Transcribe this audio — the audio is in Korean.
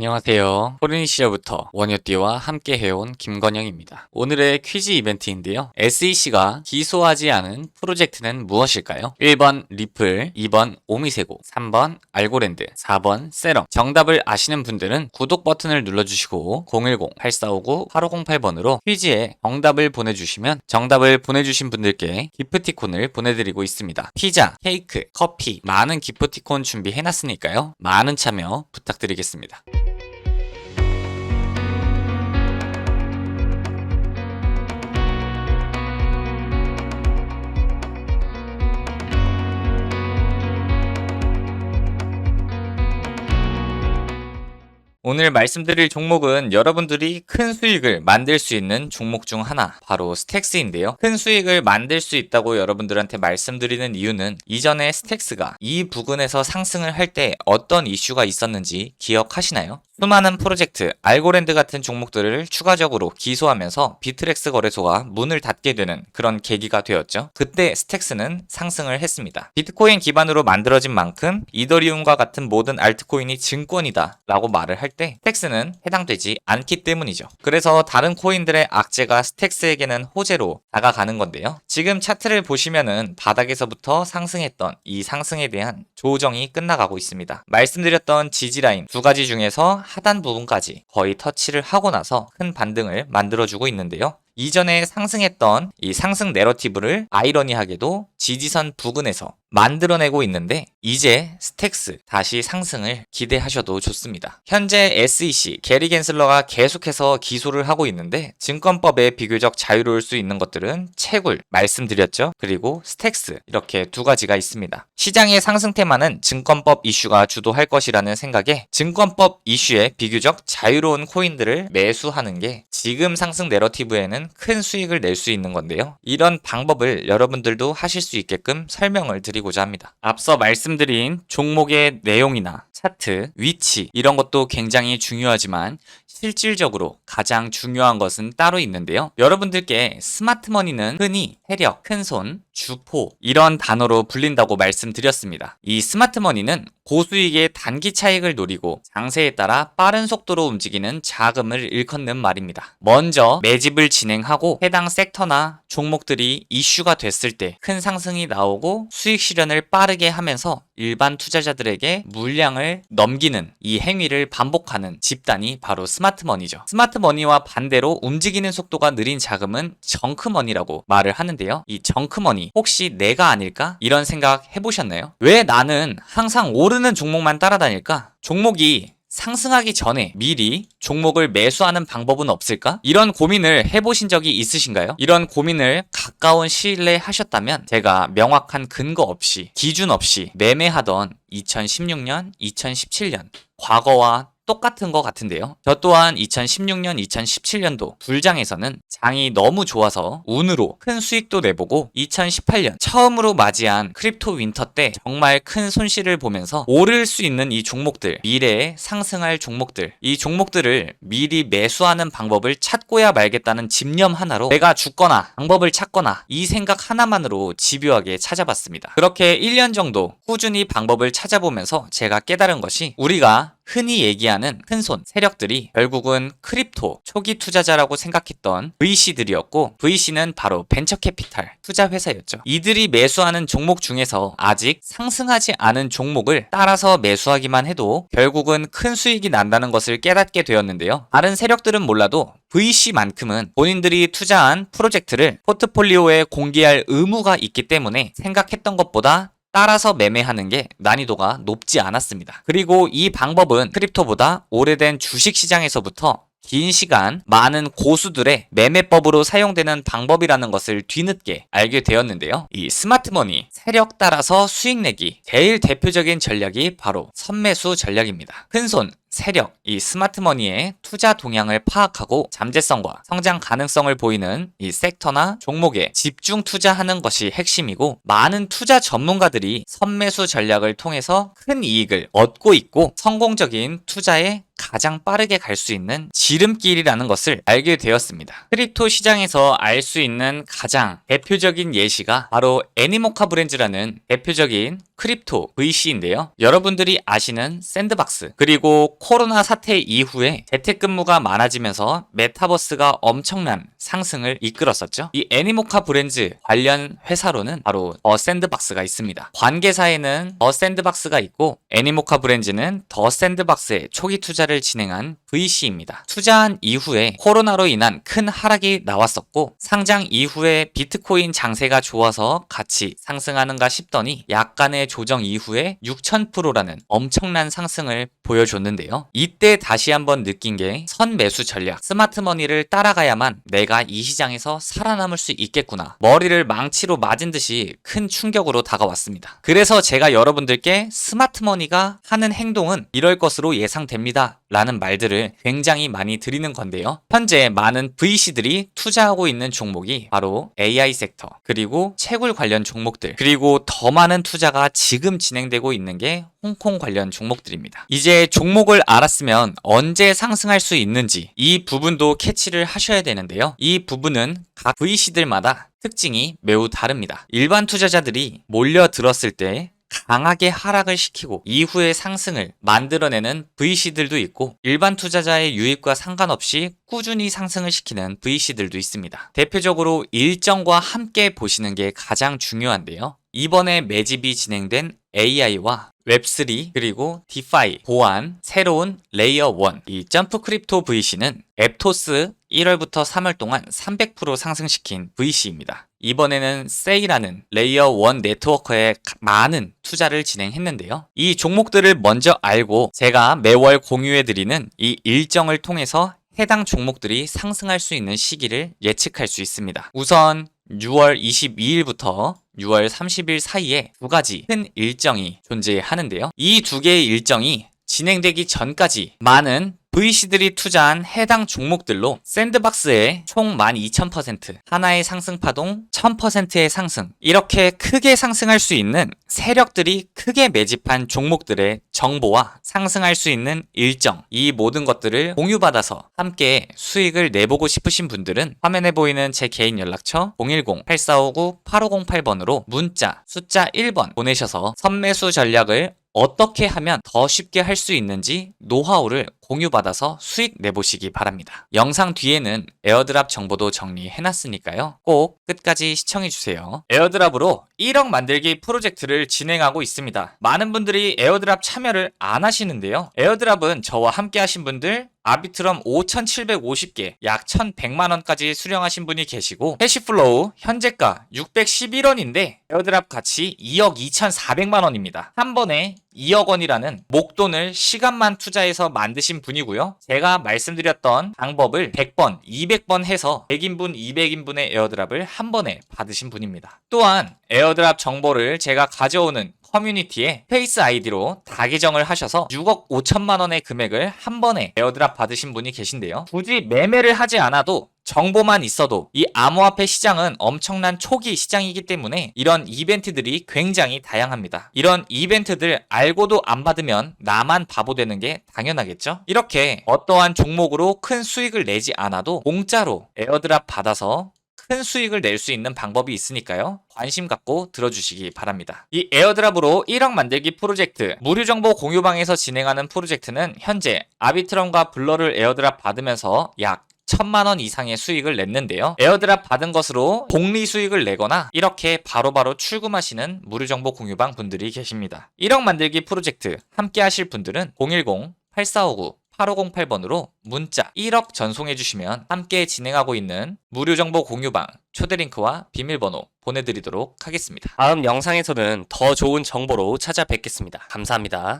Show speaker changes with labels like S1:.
S1: 안녕하세요. 포르니 시절부터 원효띠와 함께 해온 김건영입니다. 오늘의 퀴즈 이벤트인데요. SEC가 기소하지 않은 프로젝트는 무엇일까요? 1번 리플, 2번 오미세고, 3번 알고랜드, 4번 세럼. 정답을 아시는 분들은 구독 버튼을 눌러주시고 010-8459-8508번으로 퀴즈에 정답을 보내주시면 정답을 보내주신 분들께 기프티콘을 보내드리고 있습니다. 피자, 케이크, 커피, 많은 기프티콘 준비해놨으니까요. 많은 참여 부탁드리겠습니다. 오늘 말씀드릴 종목은 여러분들이 큰 수익을 만들 수 있는 종목 중 하나, 바로 스택스인데요. 큰 수익을 만들 수 있다고 여러분들한테 말씀드리는 이유는 이전에 스택스가 이 부근에서 상승을 할 때 어떤 이슈가 있었는지 기억하시나요? 수많은 프로젝트, 알고랜드 같은 종목들을 추가적으로 기소하면서 비트렉스 거래소가 문을 닫게 되는 그런 계기가 되었죠. 그때 스택스는 상승을 했습니다. 비트코인 기반으로 만들어진 만큼 이더리움과 같은 모든 알트코인이 증권이다 라고 말을 할 때 스택스는 해당되지 않기 때문이죠. 그래서 다른 코인들의 악재가 스택스에게는 호재로 다가가는 건데요. 지금 차트를 보시면은 바닥에서부터 상승했던 이 상승에 대한 조정이 끝나가고 있습니다. 말씀드렸던 지지라인 두 가지 중에서 하단 부분까지 거의 터치를 하고 나서 큰 반등을 만들어주고 있는데요. 이전에 상승했던 이 상승 내러티브를 아이러니하게도 지지선 부근에서 만들어내고 있는데 이제 스택스 다시 상승을 기대하셔도 좋습니다. 현재 SEC 게리 겐슬러가 계속해서 기소를 하고 있는데 증권법에 비교적 자유로울 수 있는 것들은 채굴 말씀드렸죠. 그리고 스택스 이렇게 두 가지가 있습니다. 시장의 상승 테마는 증권법 이슈가 주도할 것이라는 생각에 증권법 이슈에 비교적 자유로운 코인들을 매수하는 게 지금 상승 내러티브에는 큰 수익을 낼 수 있는 건데요. 이런 방법을 여러분들도 하실 수 있게끔 설명을 드리고자 합니다. 앞서 말씀드린 종목의 내용이나 차트, 위치 이런 것도 굉장히 중요하지만 실질적으로 가장 중요한 것은 따로 있는데요. 여러분들께 스마트머니는 흔히 세력, 큰손, 주포 이런 단어로 불린다고 말씀드렸습니다. 이 스마트머니는 고수익의 단기 차익을 노리고 장세에 따라 빠른 속도로 움직이는 자금을 일컫는 말입니다. 먼저 매집을 진행하고 해당 섹터나 종목들이 이슈가 됐을 때 큰 상승이 나오고 수익 실현을 빠르게 하면서 일반 투자자들에게 물량을 넘기는 이 행위를 반복하는 집단이 바로 스마트머니죠. 스마트머니와 반대로 움직이는 속도가 느린 자금은 정크머니라고 말을 하는데요. 이 정크머니 혹시 내가 아닐까? 이런 생각 해보셨나요? 왜 나는 항상 오르는 종목만 따라다닐까? 종목이 상승하기 전에 미리 종목을 매수하는 방법은 없을까? 이런 고민을 해보신 적이 있으신가요? 이런 고민을 가까운 시일 내에 하셨다면 제가 명확한 근거 없이 기준 없이 매매하던 2016년, 2017년 과거와 똑같은 것 같은데요. 저 또한 2016년, 2017년도 불장에서는 장이 너무 좋아서 운으로 큰 수익도 내보고 2018년 처음으로 맞이한 크립토 윈터 때 정말 큰 손실을 보면서 오를 수 있는 이 종목들, 미래에 상승할 종목들, 이 종목들을 미리 매수하는 방법을 찾고야 말겠다는 집념 하나로 내가 죽거나 방법을 찾거나 이 생각 하나만으로 집요하게 찾아봤습니다. 그렇게 1년 정도 꾸준히 방법을 찾아보면서 제가 깨달은 것이 우리가 흔히 얘기하는 큰손 세력들이 결국은 크립토 초기 투자자라고 생각했던 VC들이었고 VC는 바로 벤처 캐피탈 투자 회사였죠. 이들이 매수하는 종목 중에서 아직 상승하지 않은 종목을 따라서 매수하기만 해도 결국은 큰 수익이 난다는 것을 깨닫게 되었는데요. 다른 세력들은 몰라도 VC만큼은 본인들이 투자한 프로젝트를 포트폴리오에 공개할 의무가 있기 때문에 생각했던 것보다 따라서 매매하는 게 난이도가 높지 않았습니다. 그리고 이 방법은 크립토보다 오래된 주식 시장에서부터 긴 시간 많은 고수들의 매매법으로 사용되는 방법이라는 것을 뒤늦게 알게 되었는데요. 이 스마트머니 세력 따라서 수익 내기 제일 대표적인 전략이 바로 선매수 전략입니다. 큰손 세력, 이 스마트머니의 투자 동향을 파악하고 잠재성과 성장 가능성을 보이는 이 섹터나 종목에 집중 투자하는 것이 핵심이고 많은 투자 전문가들이 선매수 전략을 통해서 큰 이익을 얻고 있고 성공적인 투자에 가장 빠르게 갈 수 있는 지름길이라는 것을 알게 되었습니다. 크립토 시장에서 알 수 있는 가장 대표적인 예시가 바로 애니모카 브랜즈라는 대표적인 크립토 VC인데요. 여러분들이 아시는 샌드박스 그리고 코로나 사태 이후에 재택근무가 많아지면서 메타버스가 엄청난 상승을 이끌었었죠. 이 애니모카 브랜드 관련 회사로는 바로 더 샌드박스가 있습니다. 관계사에는 더 샌드박스가 있고 애니모카 브랜드는 더 샌드박스에 초기 투자를 진행한 VC입니다. 투자한 이후에 코로나로 인한 큰 하락이 나왔었고 상장 이후에 비트코인 장세가 좋아서 같이 상승하는가 싶더니 약간의 조정 이후에 6000%라는 엄청난 상승을 보여줬는데요. 이때 다시 한번 느낀 게 선매수 전략, 스마트머니를 따라가야만 내가 이 시장에서 살아남을 수 있겠구나. 머리를 망치로 맞은 듯이 큰 충격으로 다가왔습니다. 그래서 제가 여러분들께 스마트머니가 하는 행동은 이럴 것으로 예상됩니다. 라는 말들을 굉장히 많이 드리는 건데요. 현재 많은 VC들이 투자하고 있는 종목이 바로 AI 섹터, 그리고 채굴 관련 종목들, 그리고 더 많은 투자가 지금 진행되고 있는 게 홍콩 관련 종목들입니다. 이제 종목을 알았으면 언제 상승할 수 있는지 이 부분도 캐치를 하셔야 되는데요. 이 부분은 각 VC들마다 특징이 매우 다릅니다. 일반 투자자들이 몰려들었을 때 강하게 하락을 시키고 이후에 상승을 만들어내는 VC들도 있고 일반 투자자의 유입과 상관없이 꾸준히 상승을 시키는 VC들도 있습니다. 대표적으로 일정과 함께 보시는 게 가장 중요한데요. 이번에 매집이 진행된 AI와 웹3 그리고 디파이 보안 새로운 레이어 1 이 점프 크립토 VC는 앱토스 1월부터 3월 동안 300% 상승시킨 VC입니다. 이번에는 세이라는 레이어 1 네트워크에 가- 많은 투자를 진행했는데요. 이 종목들을 먼저 알고 제가 매월 공유해드리는 이 일정을 통해서 해당 종목들이 상승할 수 있는 시기를 예측할 수 있습니다. 우선 6월 22일부터 6월 30일 사이에 두 가지 큰 일정이 존재하는데요. 이 두 개의 일정이 진행되기 전까지 많은 VC들이 투자한 해당 종목들로 샌드박스에 총12,000% 하나의 상승 파동 1,000%의 상승. 이렇게 크게 상승할 수 있는 세력들이 크게 매집한 종목들의 정보와 상승할 수 있는 일정 이 모든 것들을 공유받아서 함께 수익을 내보고 싶으신 분들은 화면에 보이는 제 개인 연락처 010-8459-8508번으로 문자 숫자 1번 보내셔서 선매수 전략을 어떻게 하면 더 쉽게 할 수 있는지 노하우를 공유받아서 수익 내보시기 바랍니다. 영상 뒤에는 에어드랍 정보도 정리해놨으니까요. 꼭 끝까지 시청해주세요. 에어드랍으로 1억 만들기 프로젝트를 진행하고 있습니다. 많은 분들이 에어드랍 참여를 안 하시는데요. 에어드랍은 저와 함께 하신 분들 아비트럼 5,750개, 약 1,100만원까지 수령하신 분이 계시고, 해시플로우 현재가 611원인데, 에어드랍 가치 2억 2,400만원입니다. 한 번에 2억 원이라는 목돈을 시간만 투자해서 만드신 분이고요. 제가 말씀드렸던 방법을 100번, 200번 해서 100인분, 200인분의 에어드랍을 한 번에 받으신 분입니다. 또한 에어드랍 정보를 제가 가져오는 커뮤니티에 페이스 아이디로 다 계정을 하셔서 6억 5천만 원의 금액을 한 번에 에어드랍 받으신 분이 계신데요. 굳이 매매를 하지 않아도 정보만 있어도 이 암호화폐 시장은 엄청난 초기 시장이기 때문에 이런 이벤트들이 굉장히 다양합니다. 이런 이벤트들 알고도 안 받으면 나만 바보 되는 게 당연하겠죠? 이렇게 어떠한 종목으로 큰 수익을 내지 않아도 공짜로 에어드랍 받아서 큰 수익을 낼 수 있는 방법이 있으니까요. 관심 갖고 들어주시기 바랍니다. 이 에어드랍으로 1억 만들기 프로젝트 무료 정보 공유방에서 진행하는 프로젝트는 현재 아비트럼과 블러를 에어드랍 받으면서 약 천만 원 이상의 수익을 냈는데요. 에어드랍 받은 것으로 복리 수익을 내거나 이렇게 바로 바로 출금하시는 무료 정보 공유방 분들이 계십니다. 1억 만들기 프로젝트 함께 하실 분들은 010 8459 8508번으로 문자 1억 전송해 주시면 함께 진행하고 있는 무료 정보 공유방 초대 링크와 비밀번호 보내드리도록 하겠습니다.
S2: 다음 영상에서는 더 좋은 정보로 찾아뵙겠습니다. 감사합니다.